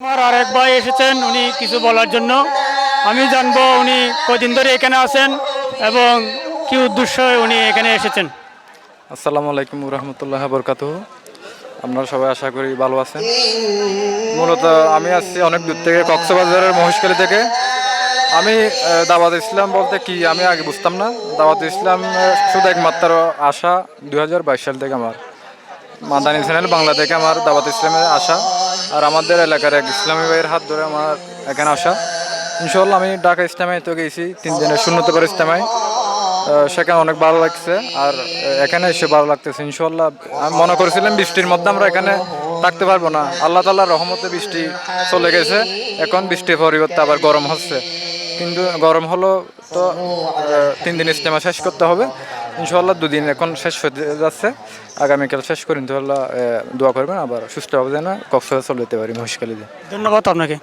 আমার আরেক ভাই এসেছেন, উনি কিছু বলার জন্য। আমি জানব উনি কদিন ধরে এখানে আছেন এবং কি উদ্দেশ্যে উনি এখানে এসেছেন। আসসালামু আলাইকুম রহমতুল্লাহ বরকাত আপনারা সবাই আশা করি ভালো আছেন। মূলত আমি আসছি অনেক দূর থেকে, কক্সবাজারের মহেশখালী থেকে। আমি দাওয়াত ইসলাম বলতে কি আমি আগে বুঝতাম না। দাওয়াত ইসলাম শুধু একমাত্র আশা, দুই হাজার বাইশ সাল থেকে আমার। মাদানী চ্যানেল বাংলা থেকে আমার দাওয়াত ইসলামের আশা। আর আমাদের এলাকার এক ইসলামী ভাইয়ের হাত ধরে আমার এখানে আসা। ইনশাল্লাহ আমি ঢাকা ইসলামায় তো গেছি তিন দিনের ইসলামায় আহ, সেখানে অনেক ভালো লাগছে আর এখানে এসে ভালো লাগতেছে। ইনশাল্লাহ আমি মনে করেছিলাম বৃষ্টির মধ্যে আমরা এখানে থাকতে পারব না। আল্লাহ তাল্লাহর রহমতে বৃষ্টি চলে গেছে এখন বৃষ্টির পরিবর্তে আবার গরম হচ্ছে। কিন্তু গরম হলো তো তিন দিন ইস্তেমা শেষ করতে হবে। ইনশাল্লাহ দুদিন এখন শেষ হতে যাচ্ছে। আগামীকাল শেষ করে ইনশাল্লাহ দোয়া করবেন, আবার সুস্থভাবে যেন কক্সবাজার চলে যেতে পারি মহিষকালীতে ধন্যবাদ আপনাকে।